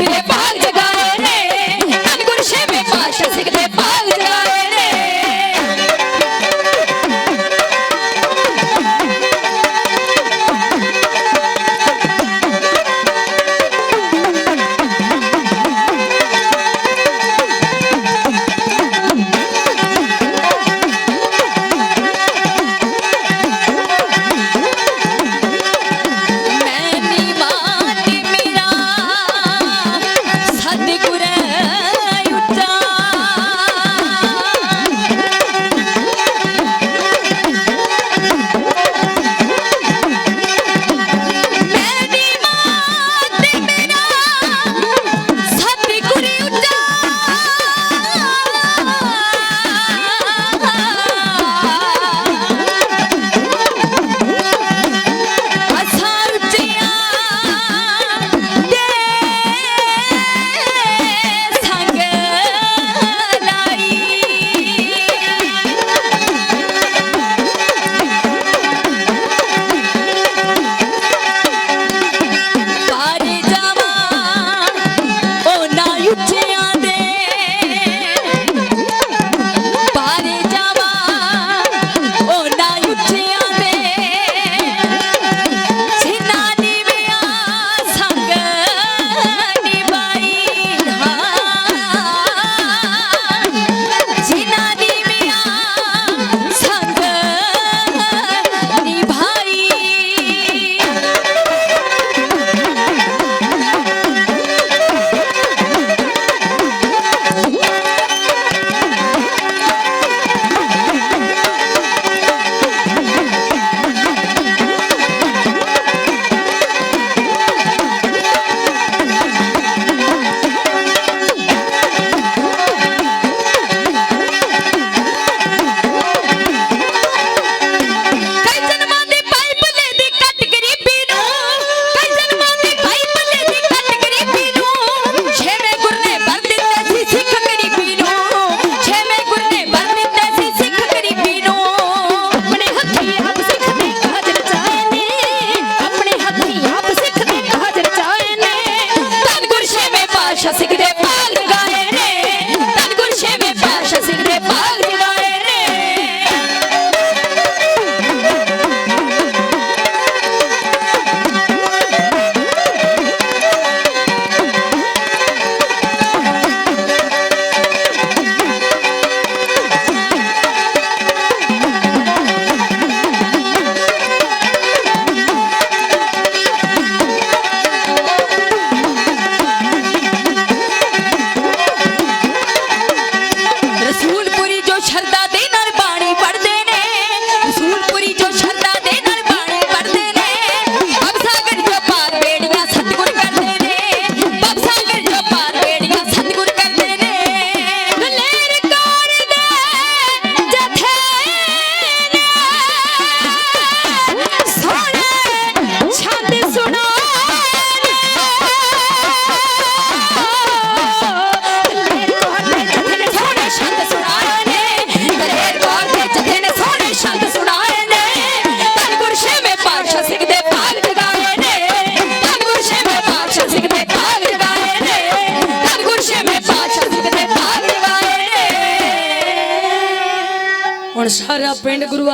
Крепко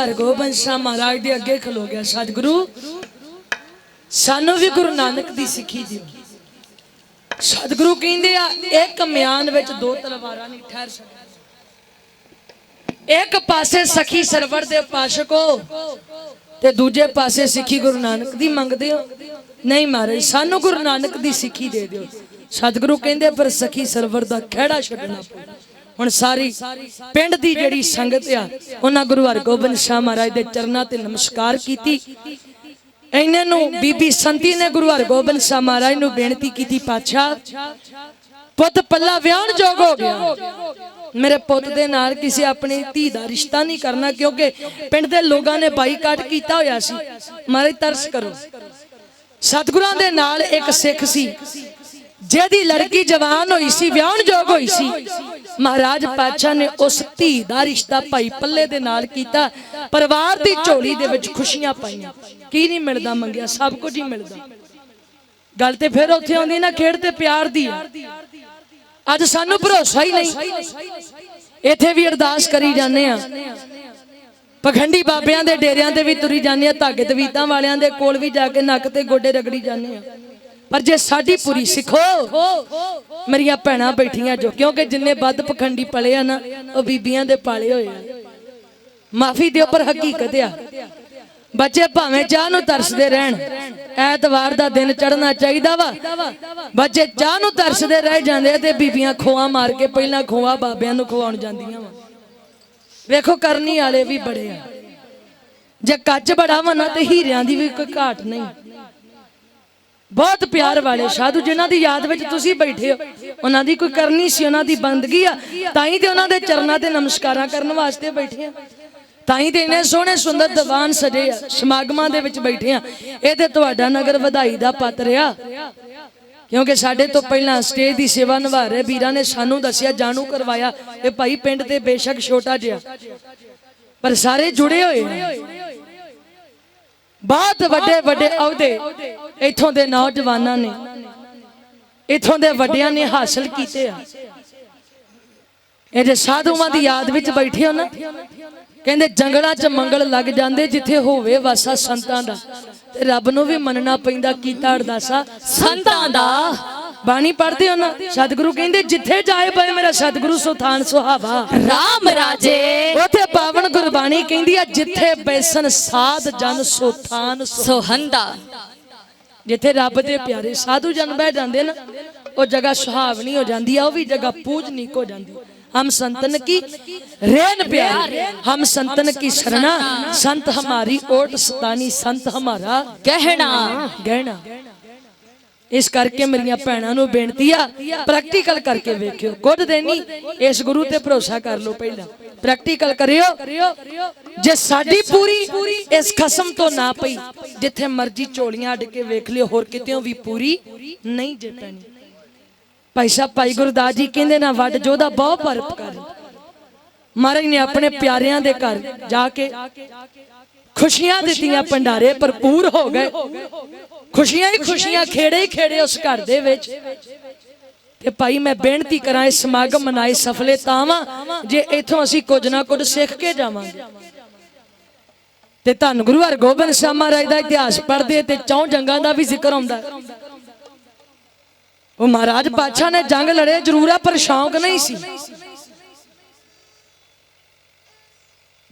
ਸਾਡਾ ਪਿੰਡ ਗੁਰੂ ਮਹਾਰਾਜ ਦੇ ਅੱਗੇ ਖਲੋ ਗਿਆ ਸਤਿਗੁਰੂ। ਸਾਨੂੰ ਵੀ ਗੁਰੂ ਨਾਨਕ ਦੀ ਸਿੱਖੀ ਦਿਓ। ਸਤਿਗੁਰੂ ਕਹਿੰਦੇ ਆ ਇੱਕ ਮਿਆਨ ਵਿੱਚ ਦੋ ਤਲਵਾਰਾਂ ਨਹੀਂ ਠਹਿਰ ਸਕਦੀਆਂ। ਇੱਕ ਪਾਸੇ ਸਖੀ ਸਰਵਰ ਦੇ ਪਾਸ਼ਕੋ ਤੇ ਦੂਜੇ ਪਾਸੇ ਸਿੱਖੀ ਗੁਰੂ ਨਾਨਕ ਦੀ ਮੰਗਦੇ ਹੋ। ਨਹੀਂ ਮਹਾਰਾਜ, ਸਾਨੂੰ ਗੁਰੂ ਨਾਨਕ ਦੀ ਸਿੱਖੀ ਦੇ ਦਿਓ। ਸਤਿਗੁਰੂ ਕਹਿੰਦੇ ਪਰ ਸਖੀ ਸਰਵਰ ਦਾ ਖਿਹੜਾ ਛੱਡਣਾ ਪਊ ਹੁਣ ਸਾਰੀ ਪਿੰਡ ਦੀ ਜਿਹੜੀ ਸੰਗਤ ਆ, ਉਹਨਾਂ ਗੁਰੂ ਹਰਗੋਬਿੰਦ ਸਾਹਿਬ ਮਹਾਰਾਜ ਦੇ ਚਰਨਾਂ ਤੇ ਨਮਸਕਾਰ ਕੀਤੀ। ਇਹਨਾਂ ਨੂੰ ਬੀਬੀ ਸੰਤੀ ਨੇ ਗੁਰੂ ਹਰਗੋਬਿੰਦ ਸਾਹਿਬ ਮਹਾਰਾਜ ਨੂੰ ਬੇਨਤੀ ਕੀਤੀ, ਪਾਤਸ਼ਾਹ, ਪੁੱਤ ਪੱਲਾ ਵਿਆਹਣ ਜੋਗ ਹੋ ਗਿਆ। ਮੇਰੇ ਪੁੱਤ ਦੇ ਨਾਲ ਕਿਸੇ ਆਪਣੀ ਧੀ ਦਾ ਰਿਸ਼ਤਾ ਨਹੀਂ ਕਰਨਾ, ਕਿਉਂਕਿ ਪਿੰਡ ਦੇ ਲੋਕਾਂ ਨੇ ਬਾਈਕਾਟ ਕੀਤਾ ਹੋਇਆ ਸੀ। ਮਾਰੇ ਤਰਸ ਕਰੋ। ਸਤਿਗੁਰਾਂ ਦੇ ਨਾਲ ਇੱਕ ਸਿੱਖ ਸੀ। ਜਿਹਦੀ ਲੜਕੀ ਜਵਾਨ ਹੋਈ ਸੀ ਵਿਆਹਣ ਯੋਗ ਹੋਈ ਸੀ। ਮਹਾਰਾਜ ਪਾਤਸ਼ਾਹ ਨੇ ਉਸ ਧੀ ਦਾ ਰਿਸ਼ਤਾ ਭਾਈ ਪੱਲੇ ਦੇ ਨਾਲ ਕੀਤਾ। ਪਰਿਵਾਰ ਦੀ ਝੋਲੀ ਦੇ ਵਿੱਚ ਖੁਸ਼ੀਆਂ ਪਾਈਆਂ। ਕੀ ਨਹੀਂ ਮਿਲਦਾ ਮੰਗਿਆ ਸਭ ਕੁਝ ਹੀ ਮਿਲਦਾ। ਗੱਲ ਤੇ ਫਿਰ ਉੱਥੇ ਆਉਂਦੀ ਨਾ ਖੇਡ ਤੇ ਪਿਆਰ ਦੀ ਅੱਜ ਸਾਨੂੰ ਭਰੋਸਾ ਹੀ ਨਹੀਂ। ਇੱਥੇ ਵੀ ਅਰਦਾਸ ਕਰੀ ਜਾਂਦੇ ਆ। ਪਖੰਡੀ ਬਾਬਿਆਂ ਦੇ ਡੇਰਿਆਂ ਤੇ ਵੀ ਤੁਰੀ ਜਾਂਦੇ ਆ ਧਾਗੇ ਤਵੀਤਾਂ ਵਾਲਿਆਂ ਦੇ ਕੋਲ ਵੀ ਜਾ ਕੇ ਨੱਕ ਤੇ ਗੋਡੇ ਰਗੜੀ ਜਾਂਦੇ ਆ। ਪਰ ਜੇ ਸਾਡੀ ਪੂਰੀ ਸਿੱਖੋ, ਮੇਰੀਆਂ ਭੈਣਾਂ ਬੈਠੀਆਂ ਜੋ, ਕਿਉਂਕਿ ਜਿੰਨੇ ਵੱਧ ਪਖੰਡੀ ਪਲੇ ਆ ਨਾ, ਉਹ ਬੀਬੀਆਂ ਦੇ ਪਾਲੇ ਹੋਏ ਆ। ਮਾਫੀ ਦਿਓ ਪਰ ਹਕੀਕਤ ਆ। ਬੱਚੇ ਭਾਵੇਂ ਚਾਹ ਨੂੰ ਤਰਸਦੇ ਰਹਿਣ, ਐਤਵਾਰ ਦਾ ਦਿਨ ਚੜਨਾ ਚਾਹੀਦਾ ਵਾ। ਬੱਚੇ ਚਾਹ ਨੂੰ ਤਰਸਦੇ ਰਹਿ ਜਾਂਦੇ ਆ ਤੇ ਬੀਬੀਆਂ ਖੋਆ ਮਾਰ ਕੇ ਪਹਿਲਾਂ ਖੋਆ ਬਾਬਿਆਂ ਨੂੰ ਖਵਾਉਣ ਜਾਂਦੀਆਂ ਵਾ। ਵੇਖੋ ਕਰਨੀ ਵਾਲੇ ਵੀ ਬੜੇ ਆ। ਜੇ ਕੱਚ ਬੜਾ ਵਾ ਨਾ ਤੇ ਹੀਰਿਆਂ ਦੀ ਵੀ ਕੋਈ ਘਾਟ ਨਹੀਂ। ਬਹੁਤ ਪਿਆਰ ਵਾਲੇ ਸਾਧੂ ਜਿਨ੍ਹਾਂ ਦੀ ਯਾਦ ਵਿੱਚ ਤੁਸੀਂ ਬੈਠੇ ਹੋ। ਉਹਨਾਂ ਦੀ ਕੋਈ ਕਰਨੀ ਸੀ ਉਹਨਾਂ ਦੀ ਬੰਦਗੀ ਆ। ਤਾਂ ਹੀ ਤੇ ਉਹਨਾਂ ਦੇ ਚਰਨਾਂ ਤੇ ਨਮਸਕਾਰਾਂ ਕਰਨ ਵਾਸਤੇ ਬੈਠੇ ਆ। ਤਾਂ ਹੀ ਤੇ ਇੰਨੇ ਸੋਹਣੇ ਸੁੰਦਰ ਦੀਵਾਨ ਸਜੇ ਆ। ਸਮਾਗਮਾਂ ਦੇ ਵਿੱਚ ਬੈਠੇ ਆ। ਇਹ ਤੇ ਤੁਹਾਡਾ ਨਗਰ ਵਧਾਈ ਦਾ ਪਾਤਰ ਆ। ਕਿਉਂਕਿ ਸਾਡੇ ਤੋਂ ਪਹਿਲਾਂ ਸਟੇਜ ਦੀ ਸੇਵਾ ਨਿਭਾ ਰਹੇ ਵੀਰਾਂ ਨੇ ਸਾਨੂੰ ਦੱਸਿਆ ਜਾਣੂ ਕਰਵਾਇਆ ਇਹ ਭਾਈ ਪਿੰਡ ਤੇ ਬੇਸ਼ੱਕ ਛੋਟਾ ਜਿਹਾ। ਪਰ ਸਾਰੇ ਜੁੜੇ ਹੋਏ ਬਹੁਤ ਵੱਡੇ ਵੱਡੇ ਅਹੁਦੇ ਇੱਥੋਂ ਦੇ ਨੌਜਵਾਨਾਂ ਨੇ ਇੱਥੋਂ ਦੇ ਵੱਡਿਆਂ ਨੇ ਹਾਸਲ ਕੀਤੇ ਆ। ਇਹ ਜੇ ਸਾਧੂਆਂ ਦੀ ਯਾਦ ਵਿੱਚ ਬੈਠੇ ਹੋ ਨਾ ਕਹਿੰਦੇ ਜੰਗਲਾਂ 'ਚ ਮੰਗਲ ਲੱਗ ਜਾਂਦੇ ਜਿੱਥੇ ਹੋਵੇ ਵਾਸਾ ਸੰਤਾਂ ਦਾ। ਤੇ ਰੱਬ ਨੂੰ ਵੀ ਮੰਨਣਾ ਪੈਂਦਾ ਕੀਤਾ ਅਰਦਾਸਾ ਸੰਤਾਂ ਦਾ। ਬਾਣੀ ਪੜ੍ਹਦੇ ਹੋ ਨਾ ਸਤਿਗੁਰੂ ਕਹਿੰਦੇ ਜਿੱਥੇ ਜਾਏ ਪਏ ਮੇਰਾ ਸਤਿਗੁਰੂ ਸੁਥਾਨ ਸੁਹਾਵਾ ਰਾਮ ਰਾਜੇ ਉਥੇ ਪਾਵਨ ਗੁਰਬਾਣੀ ਕਹਿੰਦੀ ਆ ਜਿੱਥੇ ਬੈਸਨ ਸਾਧ ਜਨ ਸੁਥਾਨ ਸੁ- ਸੋਹੰਦਾ ਜਿੱਥੇ ਰੱਬ ਦੇ ਪਿਆਰੇ ਸਾਧੂ ਜਨ ਬਹਿ ਜਾਂਦੇ ਨਾ ਉਹ ਜਗ੍ਹਾ ਸੁਹਾਵਣੀ ਹੋ ਜਾਂਦੀ ਆ ਉਹ ਵੀ ਜਗ੍ਹਾ ਪੂਜਨੀਕ ਹੋ ਜਾਂਦੀ ਹਮ ਸੰਤਨ ਕੀ ਰੇਨ प्यारे हम संतन की शरणा संत हमारी ओट सतानी संत हमारा ਕਹਿਣਾ ਗਹਿਣਾ ਇਸ ਕਰਕੇ ਮੇਰੀਆਂ ਭੈਣਾਂ ਨੂੰ ਬੇਨਤੀ ਆ ਪ੍ਰੈਕਟੀਕਲ ਕਰਕੇ ਵੇਖਿਓ। ਕੁਝ ਦੇਣੀ ਇਸ ਗੁਰੂ ਤੇ ਭਰੋਸਾ ਕਰ ਲਓ ਪਹਿਲਾਂ। ਪ੍ਰੈਕਟੀਕਲ ਕਰਿਓ। ਜੇ ਸਾਡੀ ਪੂਰੀ ਇਸ ਖਸਮ ਤੋਂ ਨਾ ਪਈ, ਜਿੱਥੇ ਮਰਜ਼ੀ ਝੋਲੀਆਂ ਅੱਡ ਕੇ ਵੇਖ ਲਿਓ, ਹੋਰ ਕਿਤੇੋਂ ਵੀ ਪੂਰੀ ਨਹੀਂ ਜੇ ਪੈਣੀ ਭਾਈ ਸਾਹਿਬ, ਭਾਈ ਗੁਰਦਾਸ ਜੀ ਕਹਿੰਦੇ ਨਾ, ਵੱਡ ਜੋਦਾ ਬਹੁਤ ਪਰਪਕਾਰ ਮਹਾਰਾਜ ਨੇ ਆਪਣੇ ਪਿਆਰਿਆਂ ਦੇ ਘਰ ਜਾ ਕੇ ਖੁਸ਼ੀਆਂ ਦਿੱਤੀਆਂ ਭੰਡਾਰੇ ਭਰਪੂਰ ਹੋ ਗਏ। ਖੁਸ਼ੀਆਂ ਹੀ ਖੁਸ਼ੀਆਂ ਖੇੜੇ ਹੀ ਖੇੜੇ ਉਸ ਘਰ ਦੇ ਵਿੱਚ। ਤੇ ਭਾਈ ਮੈਂ ਬੇਨਤੀ ਕਰਾਂ ਇਸ ਸਮਾਗਮ ਮਨਾਏ ਸਫਲੇ ਤਾਵਾਂ ਜੇ ਇਥੋਂ ਅਸੀਂ ਕੁਝ ਨਾ ਕੁਝ ਸਿੱਖ ਕੇ ਜਾਵਾਂਗੇ। ਤੇ ਧੰਨ ਗੁਰੂ ਹਰਗੋਬਿੰਦ ਸਾਹਿਬ ਮਹਾਰਾਜ ਦਾ ਇਤਿਹਾਸ ਪੜ੍ਹਦੇ ਤੇ ਚੌਂ ਜੰਗਾਂ ਦਾ ਵੀ ਜ਼ਿਕਰ ਆਉਂਦਾ। ਉਹ ਮਹਾਰਾਜ ਪਾਤਸ਼ਾਹ ਨੇ ਜੰਗ ਲੜੇ ਜ਼ਰੂਰ ਆ ਪਰ ਸ਼ੌਂਕ ਨਹੀਂ ਸੀ।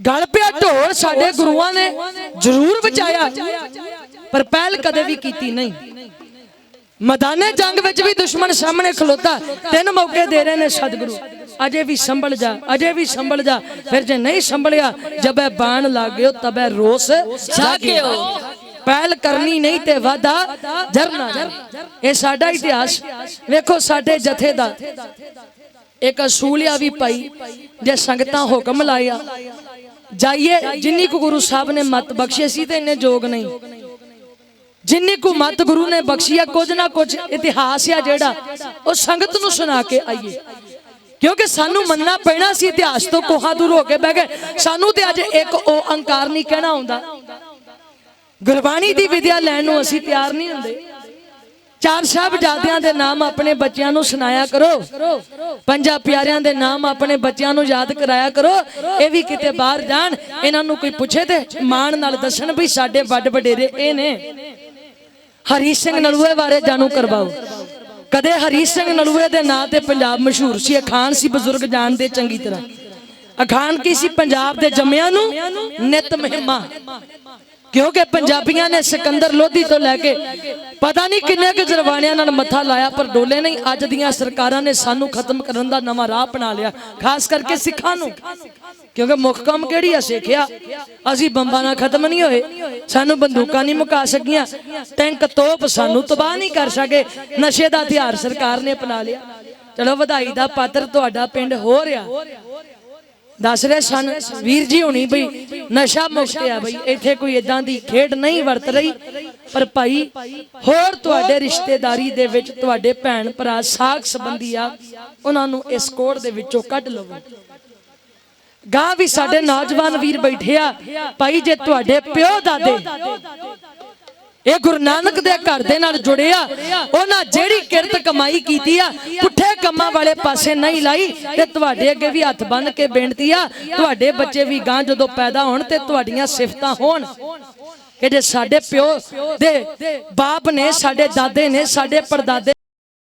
ਗਲ ਪਿਆ ਢੋਲ ਸਾਡੇ ਗੁਰੂਆਂ ਨੇ ਜ਼ਰੂਰ ਬਚਾਇਆ ਪਰ ਪਹਿਲ ਕਦੇ ਵੀ ਕੀਤੀ ਨਹੀਂ। ਮੈਦਾਨੇ ਜੰਗ ਵਿੱਚ ਵੀ ਦੁਸ਼ਮਣ ਸਾਹਮਣੇ ਖਲੋਤਾ। ਤਿੰਨ ਮੌਕੇ ਦੇ ਰਹੇ ਨੇ ਸਤਿਗੁਰੂ। ਅਜੇ ਵੀ ਸੰਭਲ ਜਾ ਅਜੇ ਵੀ ਸੰਭਲ ਜਾ। ਫਿਰ ਜੇ ਨਹੀਂ ਸੰਭਲਿਆ ਜਬੇ ਬਾਣ ਲੱਗਿਓ ਤਬੇ ਰੋਸ ਜਾਗਿਓ। ਪਹਿਲ ਕਰਨੀ ਨਹੀਂ ਤੇ ਵਾਦਾ ਜਰਨਾ। ਇਹ ਸਾਡਾ ਇਤਿਹਾਸ। ਵੇਖੋ ਸਾਡੇ ਜਥੇ ਦਾ। ਇੱਕ ਅਸੂਲਿਆ ਵੀ ਪਾਈ ਜੇ ਸੰਗਤਾਂ ਹੁਕਮ ਲਾਇਆ ਜਾਈਏ ਜਿੰਨੀ ਕੁ ਗੁਰੂ ਸਾਹਿਬ ਨੇ ਮਤ ਬਖਸ਼ੀ ਸੀ ਤੇ ਇੰਨੇ ਜੋਗ ਨਹੀਂ। ਜਿੰਨੀ ਕੁ ਮਤ ਗੁਰੂ ਨੇ ਬਖਸ਼ੀ ਆ ਕੁਝ ਨਾ ਕੁਝ ਇਤਿਹਾਸ ਆ ਜਿਹੜਾ ਉਹ ਸੰਗਤ ਨੂੰ ਸੁਣਾ ਕੇ ਆਈਏ। ਕਿਉਂਕਿ ਸਾਨੂੰ ਮੰਨਣਾ ਪੈਣਾ ਸੀ ਇਤਿਹਾਸ ਤੋਂ ਕੋਹਾਂ ਦੂਰ ਹੋ ਕੇ ਬਹਿ ਗਏ। ਸਾਨੂੰ ਤੇ ਅੱਜ ਇੱਕ ਓੰਕਾਰ ਨਹੀਂ ਕਹਿਣਾ ਆਉਂਦਾ। ਗੁਰਬਾਣੀ ਦੀ ਵਿਦਿਆ ਲੈਣ ਨੂੰ ਅਸੀਂ ਤਿਆਰ ਨਹੀਂ ਹੁੰਦੇ। ਚਾਰ ਸਾਹਿਬਜ਼ਾਦਿਆਂ ਦੇ ਨਾਮ ਆਪਣੇ ਬੱਚਿਆਂ ਨੂੰ ਸੁਣਾਇਆ ਕਰੋ। ਪੰਜਾਂ ਪਿਆਰਿਆਂ ਦੇ ਨਾਮ ਆਪਣੇ ਬੱਚਿਆਂ ਨੂੰ ਯਾਦ ਕਰਾਇਆ ਕਰੋ। ਇਹ ਵੀ ਕਿਤੇ ਬਾਹਰ ਜਾਣ, ਇਹਨਾਂ ਨੂੰ ਕੋਈ ਪੁੱਛੇ ਤੇ ਮਾਣ ਨਾਲ ਦੱਸਣ ਵੀ ਸਾਡੇ ਵੱਡ ਵਡੇਰੇ ਇਹ ਨੇ। ਹਰੀ ਸਿੰਘ ਨਲੂਏ ਬਾਰੇ ਜਾਣੂ ਕਰਵਾਓ। ਕਦੇ ਹਰੀ ਸਿੰਘ ਨਲੂਏ ਦੇ ਨਾਂ ਤੇ ਪੰਜਾਬ ਮਸ਼ਹੂਰ ਸੀ ਅਖਾਨ ਸੀ ਬਜ਼ੁਰਗ ਜਾਣਦੇ ਚੰਗੀ ਤਰ੍ਹਾਂ। ਅਖਾਨ ਕੀ ਸੀ? ਪੰਜਾਬ ਦੇ ਜੰਮਿਆਂ ਨੂੰ ਨਿਤ ਮਹਿਮਾ। ਕਿਉਂਕਿ ਪੰਜਾਬੀਆਂ ਨੇ ਸਿਕੰਦਰ ਲੋਧੀ ਤੋਂ ਲੈ ਕੇ ਪਤਾ ਨਹੀਂ ਕਿੰਨੇ ਕੁ ਜਰਵਾਣਿਆਂ ਨਾਲ ਮੱਥਾ ਲਾਇਆ, ਪਰ ਡੋਲੇ ਨਹੀਂ, ਅੱਜ ਦੀਆਂ ਸਰਕਾਰਾਂ ਨੇ ਸਾਨੂੰ ਖਤਮ ਕਰਨ ਦਾ ਨਵਾਂ ਰਾਹ ਅਪਣਾ ਲਿਆ, ਖਾਸ ਕਰਕੇ ਸਿੱਖਾਂ ਨੂੰ। ਕਿਉਂਕਿ ਮੁੱਖ ਕੰਮ ਕਿਹੜੀ ਆ? ਸਿੱਖਿਆ। ਅਸੀਂ ਬੰਬਾਂ ਨਾਲ ਖਤਮ ਨਹੀਂ ਹੋਏ, ਸਾਨੂੰ ਬੰਦੂਕਾਂ ਨਹੀਂ ਮੁਕਾ ਸਕੀਆਂ, ਟੈਂਕ ਤੋਪ ਸਾਨੂੰ ਤਬਾਹ ਨਹੀਂ ਕਰ ਸਕੇ, ਨਸ਼ੇ ਦਾ ਹਥਿਆਰ ਸਰਕਾਰ ਨੇ ਅਪਣਾ ਲਿਆ। ਚਲੋ, ਵਧਾਈ ਦਾ ਪਾਤਰ ਤੁਹਾਡਾ ਪਿੰਡ ਹੋ ਰਿਹਾ। ਦੱਸ ਰਹੇ ਸਨ, ਵੀਰ ਜੀ ਹੁਣੀ ਬਈ, ਨਸ਼ਾ ਮੁਕਤ ਆ ਬਈ, ਇੱਥੇ ਕੋਈ ਇਦਾਂ ਦੀ ਖੇਡ ਨਹੀਂ ਵਰਤ ਰਹੀ। ਪਰ ਭਾਈ, ਹੋਰ ਤੁਹਾਡੇ ਰਿਸ਼ਤੇਦਾਰੀ ਦੇ ਵਿੱਚ ਤੁਹਾਡੇ ਭੈਣ ਭਰਾ ਸਾਖ ਸੰਬੰਧੀ ਆ, ਉਹਨਾਂ ਨੂੰ ਇਸ ਕੋਡ ਦੇ ਵਿੱਚੋਂ ਕੱਢ ਲਵੋ। ਗਾਂ ਵੀ ਸਾਡੇ ਨੌਜਵਾਨ ਵੀਰ ਬੈਠੇ ਆ। ਭਾਈ, ਜੇ ਤੁਹਾਡੇ ਪਿਓ ਦਾਦੇ ਇਹ ਗੁਰੂ ਨਾਨਕ ਦੇ ਘਰ ਦੇ ਨਾਲ ਜੁੜਿਆ ਉਹਨਾਂ ਜਿਹੜੀ ਕਿਰਤ ਕਮਾਈ ਕੀਤੀ ਆ, ਪੁੱਠੇ ਕੰਮਾਂ ਵਾਲੇ ਪਾਸੇ ਨਹੀਂ ਲਾਈ ਤੇ ਤੁਹਾਡੇ ਅੱਗੇ ਵੀ ਹੱਥ ਬੰਨ ਕੇ ਬੇਨਤੀ ਆ, ਤੁਹਾਡੇ ਬੱਚੇ ਵੀ ਗਾਂ ਜਦੋਂ ਪੈਦਾ ਹੋਣ ਤੇ ਤੁਹਾਡੀਆਂ ਸਿਫਤਾਂ ਹੋਣ। ਕਿ ਜੇ ਸਾਡੇ ਪਿਓ ਦੇ ਬਾਪ ਨੇ, ਸਾਡੇ ਦਾਦੇ ਨੇ, ਸਾਡੇ ਪਰਦਾਦੇ